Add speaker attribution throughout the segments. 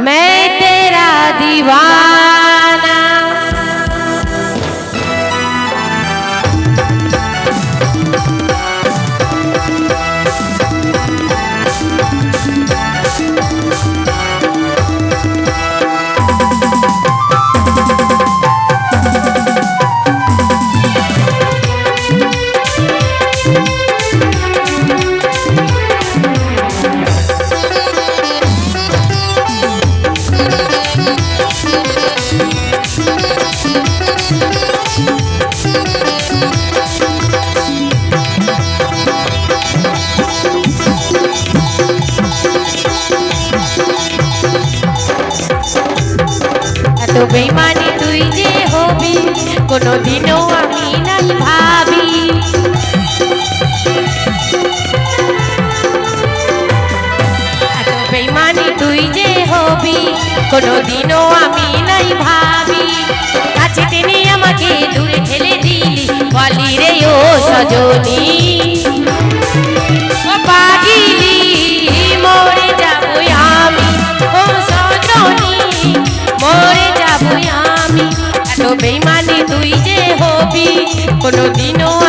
Speaker 1: मैं तेरा दीवार এত বেমানি তুই যে হবি, কোনোদিনও আমি নাই ভাবি। এত বেমানি তুই যে হবি, কোনোদিনও আমি নাই ভাবি। কাছে টেনে আমাকে দূরে ঠেলে দিলি, বলি রে ও সজনী। Por lo dino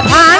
Speaker 1: ভাই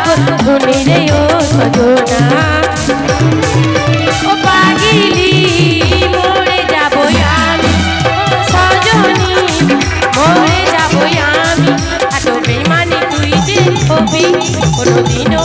Speaker 1: পাগল ধনী রে ও সজনা ও পাগিলি মরে যাব আমি সজনী মরে যাব আমি এত বেমানি তুই যে হবি কোনোদিনও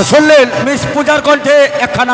Speaker 2: শুনলেন মিস পূজার কণ্ঠে একখানা